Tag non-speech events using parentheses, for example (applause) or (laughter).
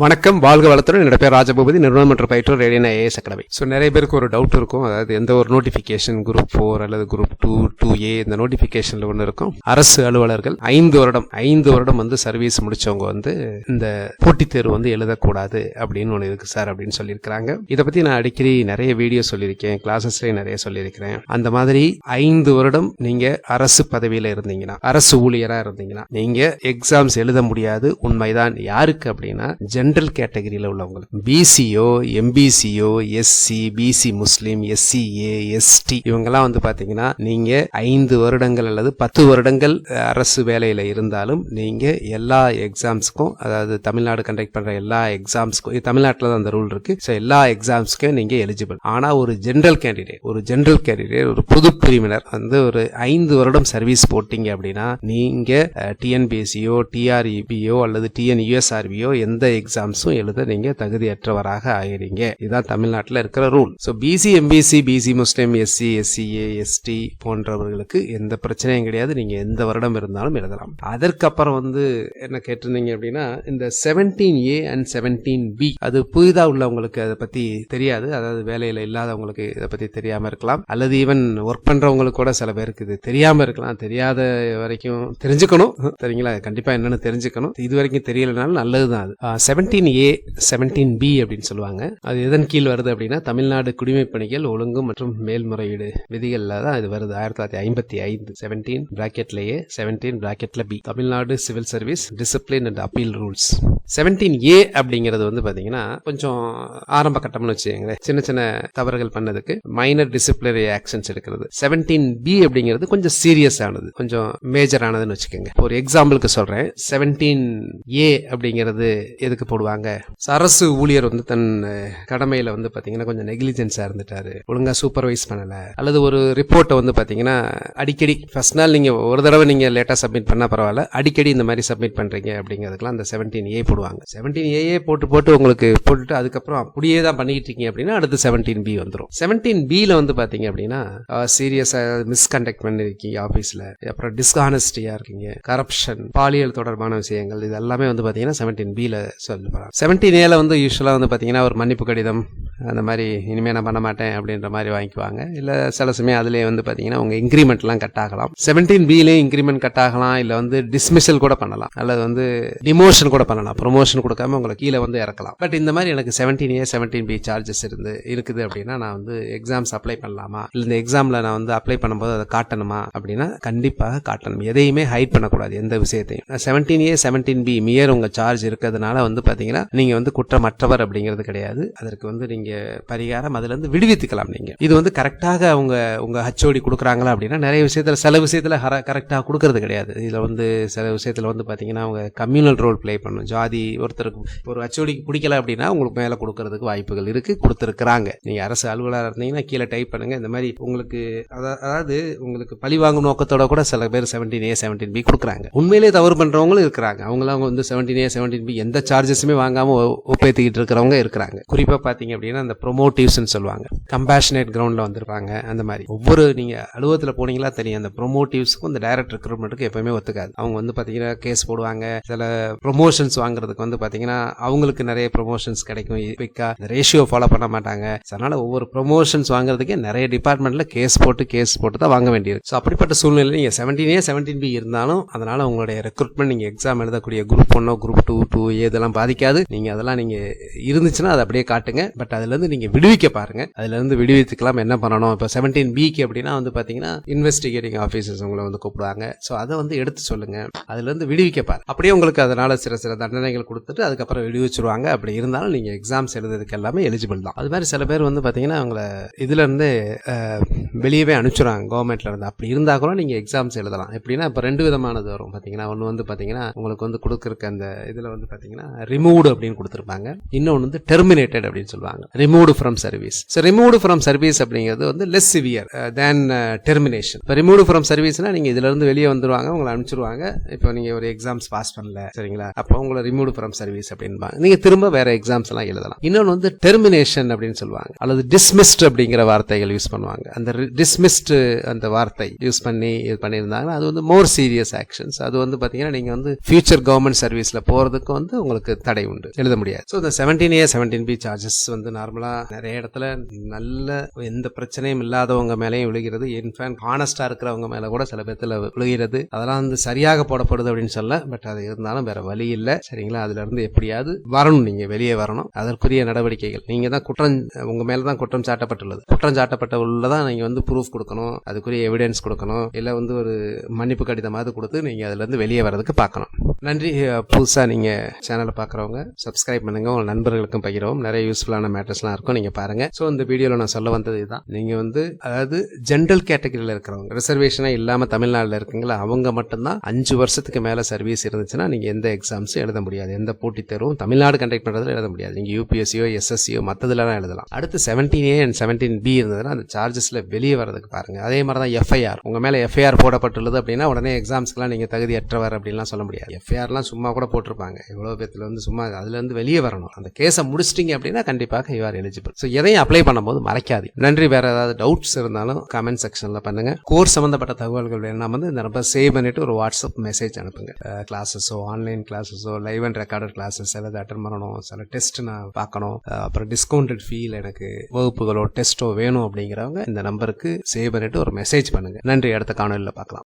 வணக்கம் வாழ்க வளத்துடன். என்னோட பேர் ராஜபூபதி. நிறுவனம் மற்றும் பயிற்றோர் ரேடியன் ஐஏஎஸ் அகாடமி ஸோ நிறைய பேருக்கு ஒரு டவுட் இருக்கும். அதாவது எந்த ஒரு நோட்டிஃபிகேஷன் குரூப் ஃபோர் அல்லது குரூப் டூ டூ ஏ இந்த நோட்டிஃபிகேஷனில் ஒன்று இருக்கும். அரசு அலுவலர்கள் ஐந்து வருடம் ஐந்து வருடம் வந்து சர்வீஸ் முடிச்சவங்க வந்து இந்த போட்டித் தேர்வு வந்து எழுதக்கூடாது அப்படின்னு ஒன்று இருக்கு சார் அப்படின்னு சொல்லியிருக்கிறாங்க. இதை பத்தி நான் அடிக்கடி நிறைய வீடியோ சொல்லியிருக்கேன் கிளாஸஸ்லேயும் நிறைய சொல்லியிருக்கிறேன். அந்த மாதிரி ஐந்து வருடம் நீங்க அரசு பதவியில இருந்தீங்கன்னா அரசு ஊழியரா இருந்தீங்கன்னா நீங்க எக்ஸாம்ஸ் எழுத முடியாது. உண்மைதான். யாருக்கு அப்படின்னா ஜென்ரல் கேட்டகரியில் உள்ளவங்களுக்கு. BCO MBCO SC BC Muslim SCA ST இவங்கெல்லாம் வந்து பார்த்தீங்கன்னா நீங்க ஐந்து வருடங்கள் அல்லது பத்து வருடங்கள் அரசு வேலையில் இருந்தாலும் நீங்க எல்லா எக்ஸாம்ஸ்க்கும் அதாவது தமிழ்நாடு கண்டக்ட் பண்ற எல்லா எக்ஸாம்ஸ்க்கும் இது தமிழ்நாட்டில் தான் அந்த ரூல் இருக்கு. ஸோ எல்லா எக்ஸாம்ஸ்க்கும் நீங்க எலிஜிபிள் ஆனா ஒரு ஜென்ரல் கேண்டிடேட் ஒரு ஜென்ரல் கேண்டிடேட் ஒரு புது பிரிவினர் வந்து ஒரு ஐந்து வருடம் சர்வீஸ் போட்டீங்க அப்படின்னா நீங்க டிஎன்பிஎஸ்சியோ டிஆர்இபியோ அல்லது டிஎன் யூஎஸ்ஆர்பியோ எக்ஸ் எக்ஸாம்ஸும் எழுத நீங்க தகுதியற்றவராக ஆகிறீங்க இதுதான் தமிழ்நாட்டில் இருக்கிற rule so BC MBC BC Muslim SC SCA ST போன்றவர்களுக்கு எந்த பிரச்சனையும் கிடையாது. நீங்க எந்த வருடம் இருந்தாலும் எழுதலாம். அதற்கப்புறம் வந்து என்ன கேட்டிருந்தீங்க அப்படின்னா இந்த seventeen A and seventeen B அது புதிதாக உள்ளவங்களுக்கு அதை பத்தி தெரியாது. அதாவது வேலையில இல்லாதவங்களுக்கு இதை பத்தி தெரியாம இருக்கலாம். அல்லது ஈவன் ஒர்க் பண்றவங்களுக்கு கூட சில பேருக்கு இது தெரியாம இருக்கலாம். தெரியாத வரைக்கும் தெரிஞ்சுக்கணும். (laughs) சரிங்களா? கண்டிப்பா என்னன்னு தெரிஞ்சுக்கணும். இது வரைக்கும் தெரியலனாலும் நல்லதுதான் அது. செவன்டீன் ஏ செவன்டீன் பி அப்படின்னு சொல்லுவாங்க. அது எதன் கீழ் வருது அப்படின்னா தமிழ்நாடு குடிமை பணிகள் ஒழுங்கு மற்றும் மேல்முறையீடு விதிகள்ல தான் இது வருது. ஆயிரத்தி தொள்ளாயிரத்தி ஐம்பத்தி ஐந்து செவன்டீன் பிராக்கெட்ல A seventeen பிராக்கெட்ல B Tamil Nadu civil service discipline and appeal rules seventeen A அப்படிங்கிறது வந்து பாத்தீங்கன்னா கொஞ்சம் ஆரம்ப கட்டம்னு வச்சுக்கோங்களேன். சின்ன சின்ன தவறுகள் பண்ணதுக்கு மைனர் டிசிப்ளினரி ஆக்ஷன்ஸ் எடுக்கிறது. செவன்டீன் பி அப்படிங்கிறது கொஞ்சம் சீரியஸ் ஆனது. கொஞ்சம் மேஜர் ஆனதுன்னு வச்சுக்கோங்க. ஒரு எக்ஸாம்பிளுக்கு சொல்றேன். செவன்டீன் ஏ அப்படிங்கிறது எதுக்கு போடுவாங்க. அரசு ஊழியர் வந்து தன் கடமையில் கடமையில வந்து பாத்தீங்கன்னா கொஞ்சம் நெக்லிஜென்ஸா இருந்துட்டாரு. ஒழுங்கா சூப்பர்வைஸ் பண்ணல. அல்லது ஒரு ரிப்போர்ட்டை வந்து பாத்தீங்கன்னா அடிக்கடி ஃபர்ஸ்ட் நாள் நீங்க ஒரு தடவை நீங்க லேட்டா சப்மிட் பண்ணா பரவாயில்ல அடிக்கடி இந்த மாதிரி சப்மிட் பண்றீங்க அப்படிங்கிறதுக்கெல்லாம் அந்த செவன்டீன் ஏ போடுவாங்க. செவன்டீன் ஏஏ போட்டு போட்டு உங்களுக்கு போட்டுட்டு அதுக்கப்புறம் அப்படியே தான் பண்ணிட்டு இருக்கீங்க அப்படின்னா அடுத்து செவன்டீன் பி வந்துடும் செவன்டீன் பியில் வந்து பாத்தீங்க அப்படின்னா சீரியஸா மிஸ்கண்டக்ட் பண்ணிருக்கீங்க ஆபீஸ்ல அப்புறம் டிஸ்கானஸ்டியா இருக்கீங்க. கரப்ஷன் பாலியல் தொடர்பான விஷயங்கள் இது எல்லாமே வந்து பாத்தீங்கன்னா செவன்டீன் பில செவன்டீன் ஏல வந்து யூஸ்வலாக வந்து பார்த்தீங்கன்னா ஒரு மன்னிப்பு கடிதம் அந்த மாதிரி இனிமேல் நான் பண்ண மாட்டேன் அப்படின்ற மாதிரி வாங்கிக்குவாங்க. இல்லை சில சமயம் அதுலேயே வந்து பார்த்தீங்கன்னா உங்க இன்க்ரிமெண்ட்லாம் கட் ஆகலாம். செவன்டீன் பிலேயும் இன்க்ரிமெண்ட் கட் ஆகலாம் இல்லை வந்து டிஸ்மிஷல் கூட பண்ணலாம். அல்லது வந்து டிமோஷன் கூட பண்ணலாம். ப்ரொமோஷன் கொடுக்காம உங்களை கீழே வந்து இறக்கலாம். பட் இந்த மாதிரி எனக்கு seventeen A seventeen B charges இருந்து இருக்குது அப்படின்னா நான் வந்து எக்ஸாம்ஸ் அப்ளை பண்ணலாமா? இல்லை இந்த எக்ஸாமில் நான் வந்து அப்ளை பண்ணும்போது அதை காட்டணுமா? அப்படின்னா கண்டிப்பாக காட்டணும். எதையுமே ஹைட் பண்ணக்கூடாது எந்த விஷயத்தையும். செவன்டீன் ஏ செவன்டீன் பி மியர் உங்கள் சார்ஜ் இருக்கிறதுனால வந்து பார்த்தீங்கன்னா நீங்க வந்து குற்றமற்றவர் அப்படிங்கிறது கிடையாது. அதற்கு வந்து நீங்கள் பரிகாரம் அதுலேருந்து விடுவித்துக்கலாம் நீங்கள் இது வந்து கரெக்டாக அவங்க உங்க ஹச்ஓடி கொடுக்குறாங்களா அப்படின்னா நிறைய விஷயத்தில் சில விஷயத்துல கரெக்டாக கொடுக்கறது கிடையாது. இதில் வந்து சில விஷயத்தில் வந்து பார்த்தீங்கன்னா அவங்க கம்யூனல் ரோல் ப்ளே பண்ணும் ஜாதி ஒருத்தருக்கு ஒரு ஹச்ஓடிக்கு பிடிக்கல அப்படின்னா உங்களுக்கு மேலே கொடுக்கறதுக்கு வாய்ப்புகள் இருக்குது கொடுத்துருக்குறாங்க. நீங்கள் அரசு அலுவலராக இருந்தீங்கன்னா கீழே டைப் பண்ணுங்க. இந்த மாதிரி உங்களுக்கு அதாவது உங்களுக்கு பழி வாங்கும் நோக்கத்தோட கூட சில பேர் செவன்டீன் ஏ செவன்டீன் பி கொடுக்குறாங்க. உண்மையிலேயே தவறு பண்ணுறவங்களும் இருக்கிறாங்க. அவங்களாம் வந்து செவன்டீன் ஏ செவன்டீன் பி எந்த சார்ஜஸ் வாங்காம வாங்காமல் ஒப்பேத்திக்கிட்டு இருக்கிறவங்க இருக்கிறாங்க. குறிப்பாக பார்த்தீங்க அப்படின்னா அந்த ப்ரொமோட்டிவ்ஸ்னு சொல்லுவாங்க. கம்பேஷனேட் கிரவுண்டில் வந்திருப்பாங்க அந்த மாதிரி. ஒவ்வொரு நீங்கள் அலுவலகத்தில் போனீங்களா தெரியும். அந்த ப்ரொமோட்டிவ்ஸுக்கும் இந்த டைரக்ட் ரெக்ரூட்மெண்ட்டுக்கு எப்பவுமே ஒத்துக்காது. அவங்க வந்து பார்த்தீங்கன்னா கேஸ் போடுவாங்க. சில ப்ரொமோஷன்ஸ் வாங்குறதுக்கு வந்து பார்த்தீங்கன்னா அவங்களுக்கு நிறைய ப்ரொமோஷன்ஸ் கிடைக்கும். குயிக்கா ரேஷியோ ஃபாலோ பண்ண மாட்டாங்க. அதனால் ஒவ்வொரு ப்ரொமோஷன்ஸ் வாங்குறதுக்கே நிறைய டிபார்ட்மெண்ட்டில் கேஸ் போட்டு கேஸ் போட்டு தான் வாங்க வேண்டியது ஸோ அப்படிப்பட்ட சூழ்நிலையில் நீங்கள் செவன்டீன் ஏ செவன்டீன் பி இருந்தாலும் அதனால் உங்களுடைய ரெக்ரூட்மெண்ட் நீங்கள் எக்ஸாம் எழுதக்கூடிய குரூப் ஒன்னோ குரூப் டூ டூ இதெல்லாம் பாதிக்காது நீங்க அதெல்லாம் நீங்க இருந்துச்சுன்னா அதை அப்படியே காட்டுங்க. பட் அதுல இருந்து நீங்க விடுவிக்க பாருங்க. அதுல இருந்து விடுவித்துக்கலாம். என்ன பண்ணணும்? இப்போ செவன்டீன் பிக்கு அப்படின்னா வந்து பாத்தீங்கன்னா இன்வெஸ்டிகேட்டிங் ஆஃபீஸர்ஸ் உங்களை வந்து கூப்பிடுவாங்க. ஸோ அதை வந்து எடுத்து சொல்லுங்க. அதுல இருந்து விடுவிக்க பாரு அப்படியே உங்களுக்கு அதனால சில சில தண்டனைகள் கொடுத்துட்டு அதுக்கப்புறம் விடுவிச்சிருவாங்க. அப்படி இருந்தாலும் நீங்க எக்ஸாம்ஸ் எழுதுறதுக்கு எல்லாமே எலிஜிபிள் தான். அது மாதிரி சில பேர் வந்து பாத்தீங்கன்னா அவங்கள இதுல இருந்து வெளியவே அனுப்பிச்சுறாங்க கவர்மெண்ட்ல இருந்து அப்படி இருந்தா கூட நீங்க எக்ஸாம்ஸ் எழுதலாம். எப்படின்னா இப்போ ரெண்டு விதமானது வரும். பாத்தீங்கன்னா ஒன்று வந்து பாத்தீங்கன்னா உங்களுக்கு வந்து கொடுக்கறக்க அந்த இதுல வந்து பாத்தீங்கன்னா ரிமூவ்டு அப்படின்னு கொடுத்துருப்பாங்க. இன்னொன்று வந்து டெர்மினேட்டட் அப்படின்னு சொல்லுவாங்க. Removed from service so removed from service அப்படிங்கிறது வந்து லெஸ் சிவியர் தேன் டெர்மினேஷன் இப்போ ரிமூவ்டு ஃப்ரம் சர்வீஸ்னா நீங்கள் இதுலேருந்து வெளியே வந்துருவாங்க உங்களை அனுப்பிச்சிருவாங்க. இப்போ நீங்கள் ஒரு எக்ஸாம்ஸ் பாஸ் பண்ணல சரிங்களா? அப்போ உங்களை ரிமூவ் ஃப்ரம் சர்வீஸ் அப்படின்பாங்க. நீங்கள் திரும்ப வேற எக்ஸாம்ஸ் எல்லாம் எழுதலாம். இன்னொன்று வந்து டெர்மினேஷன் அப்படின்னு சொல்லுவாங்க. அல்லது டிஸ்மிஸ்ட் அப்படிங்கிற வார்த்தைகள் யூஸ் பண்ணுவாங்க. அந்த டிஸ்மிஸ்டு அந்த வார்த்தை யூஸ் பண்ணி இது பண்ணியிருந்தாங்கன்னா அது வந்து மோர் சீரியஸ் ஆக்ஷன்ஸ் அது வந்து பார்த்தீங்கன்னா நீங்கள் வந்து ஃபியூச்சர் கவர்மெண்ட் சர்வீஸில் போகிறதுக்கு வந்து உங்களுக்கு தடை உண்டு. எழுத முடியாது. ஸோ இந்த seventeen A seventeen B charges வந்து நார்மலாக நிறைய இடத்துல நல்ல எந்த பிரச்சனையும் இல்லாதவங்க மேலேயும் விழுகிறது. இன்ஃபேக்ட் ஹானஸ்டாக இருக்கிறவங்க மேலே கூட சில பேர்த்தில் விழுகிறது. அதெல்லாம் வந்து சரியாக போடப்படுது அப்படின்னு சொல்ல பட் அது இருந்தாலும் வேற வழி இல்லை. சரிங்களா? அதுல இருந்து எப்படியாவது வரணும். நீங்க வெளியே வரணும். அதற்குரிய நடவடிக்கைகள். நீங்க தான் குற்றம் உங்க மேல தான் குற்றம் சாட்டப்பட்டுள்ளது. குற்றம் சாட்டப்பட்ட உள்ளதான் நீங்க வந்து ப்ரூஃப் கொடுக்கணும். அதுக்குரிய எவிடன்ஸ் கொடுக்கணும். இல்லை வந்து ஒரு மன்னிப்பு கடிதமாவது கொடுத்து நீங்க அதுல இருந்து வெளியே வரதுக்கு பார்க்கணும். நன்றி. புதுசாக புதுசா நீங்க சேனலை பார்க்குறவங்க சப்ஸ்கிரைப் பண்ணுங்க. உங்கள் நண்பர்களுக்கும் பகிரவும். நிறைய யூஸ்ஃபுல்லான மேட்டர்ஸ்லாம் இருக்கும். நீங்கள் பாருங்க. ஸோ இந்த வீடியோவில் நான் சொல்ல வந்தது இதுதான். நீங்கள் வந்து அதாவது ஜென்ரல் கேட்டகரியில் இருக்கிறவங்க ரிசர்வேஷனாக இல்லாமல் தமிழ்நாட்டில் இருக்கீங்களா? அவங்க மட்டும்தான் அஞ்சு வருஷத்துக்கு மேலே சர்வீஸ் இருந்துச்சுன்னா நீங்கள் எந்த எக்ஸாம்ஸும் எழுத முடியாது. எந்த போட்டித் தேர்வும் தமிழ்நாடு கண்டக்ட் பண்ணுறதுல எழுத முடியாது. நீங்கள் யூபிஎஸ்சியோ எஸ்எஸ்சியோ மற்றதுலலாம் எழுதலாம். அடுத்து seventeen A and seventeen B இருந்ததுன்னா அந்த சார்ஜஸில் வெளியே வரதுக்கு பாருங்கள் அதே மாதிரி தான் எஃப்ஐஆர் உங்கள் மேலே எஃப்ஐஆர் போடப்பட்டுள்ளது அப்படின்னா உடனே எக்ஸாம்ஸ்க்குலாம் தகுதி தகுதியற்றவர் அப்படின்லாம் சொல்ல முடியாது. எஃப்ஐஆர்லாம் சும்மா கூட போட்டிருப்பாங்க. எவ்வளோ பேத்தில் வந்து சும்மா அதுலேருந்து வெளியே வரணும். அந்த கேஸை முடிச்சிட்டிங்க அப்படின்னா கண்டிப்பாக யூ ஆர் எலிஜிபிள் ஸோ எதையும் அப்ளை பண்ணும்போது மறைக்காது. நன்றி. வேற ஏதாவது டவுட்ஸ் இருந்தாலும் கமெண்ட் செக்ஷனில் பண்ணுங்க. கோர்ஸ் சம்மந்தப்பட்ட தகவல்கள் வேணா வந்து இந்த நம்பர் சேவ் பண்ணிட்டு ஒரு வாட்ஸ்அப் மெசேஜ் அனுப்புங்க. கிளாஸஸோ ஆன்லைன் கிளாஸஸோ லைவ் அண்ட் ரெக்கார்டட் கிளாஸஸ் எதாவது அட்டன் பண்ணணும் சில டெஸ்ட் நான் பார்க்கணும். அப்புறம் டிஸ்கவுண்டட் ஃபீல் எனக்கு வகுப்புகளோ டெஸ்ட்டோ வேணும் அப்படிங்கிறவங்க இந்த நம்பருக்கு சேவ் பண்ணிட்டு ஒரு மெசேஜ் பண்ணுங்க. நன்றி. அடுத்த காணொலியில் பார்க்கலாம்.